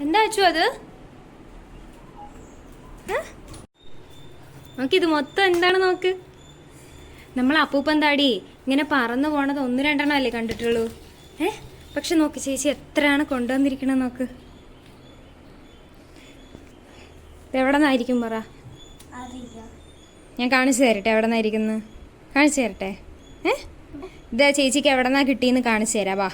എന്താ അച്ചു അത്? നമുക്ക് നോക്കിത് മൊത്തം എന്താണ് നോക്ക്? നമ്മൾ അപ്പൂപ്പൻ താടി ഇങ്ങനെ പറന്നു പോണത് ഒന്ന് രണ്ടെണ്ണം അല്ലേ കണ്ടിട്ടുള്ളൂ? ഏ? പക്ഷെ നോക്ക് ചേച്ചി എത്രയാണ് കൊണ്ടുവന്നിരിക്കണത് നോക്ക്. എവിടെ നിന്നായിരിക്കും പറ? ഞാൻ കാണിച്ചു തരട്ടെ എവിടെ നിന്നായിരിക്കുന്നു? കാണിച്ചു തരട്ടെ. ഏ? ഇതാ ചേച്ചിക്ക് എവിടെ നിന്നാ കിട്ടിയെന്ന് കാണിച്ചു തരാം വാ.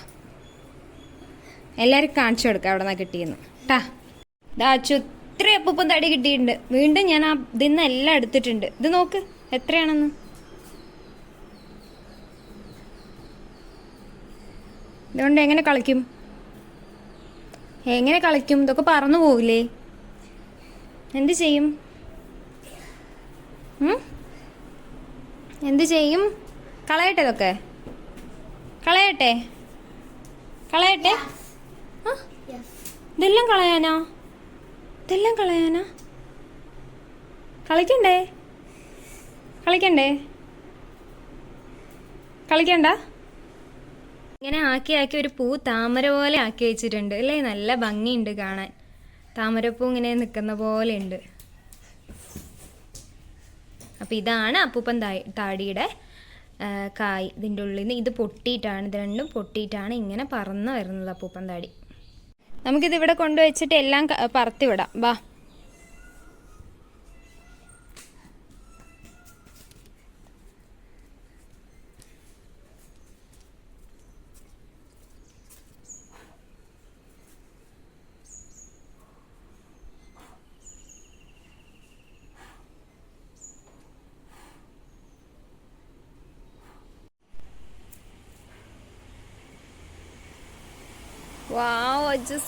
എല്ലാവർക്കും കാണിച്ചു കൊടുക്കാം എവിടെ നിന്നാ കിട്ടിയെന്ന്. ഇതാ അച്ചു ഇത്ര അപ്പൂപ്പൻ തടി കിട്ടിയിട്ടുണ്ട്. വീണ്ടും ഞാൻ ആ ഇതിന്ന് എല്ലാം എടുത്തിട്ടുണ്ട്. ഇത് നോക്ക് എത്രയാണെന്ന്. ഇതുകൊണ്ട് എങ്ങനെ കളിക്കും? എങ്ങനെ കളിക്കും? ഇതൊക്കെ പറന്നു പോവില്ലേ? എന്ത് ചെയ്യും? എന്ത് ചെയ്യും? കളയട്ടെ ഇതൊക്കെ. കളയട്ടെ. കളയട്ടെ. ആ? ഇതെല്ലാം കളയാനാ? ഇതെല്ലാം കളയാനാ? കളിക്കണ്ടേ? കളിക്കണ്ടേ? കളിക്കണ്ട? ഇങ്ങനെ ആക്കി ആക്കി ഒരു പൂ താമര പോലെ ആക്കി വെച്ചിട്ടുണ്ട്. അല്ലേ? നല്ല ഭംഗിയുണ്ട് കാണാൻ. താമരപ്പൂ ഇങ്ങനെ നിൽക്കുന്ന പോലെ ഉണ്ട്. അപ്പം ഇതാണ് അപ്പൂപ്പൻ താടിയുടെ കായ്. ഇതിന്റെ ഉള്ളിൽ നിന്ന് ഇത് പൊട്ടിയിട്ടാണ് ഇത് രണ്ടും പൊട്ടിയിട്ടാണ് ഇങ്ങനെ പറന്ന് വരുന്നത് അപ്പൂപ്പൻ താടി. നമുക്കിത് ഇവിടെ കൊണ്ടുവച്ചിട്ട് എല്ലാം പറത്തി വിടാം വാ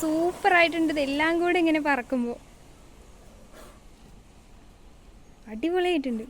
സൂപ്പർ ആയിട്ടുണ്ട്. ഇതെല്ലാം കൂടെ ഇങ്ങനെ പറക്കുമ്പോൾ അടിപൊളിയായിട്ടുണ്ട്.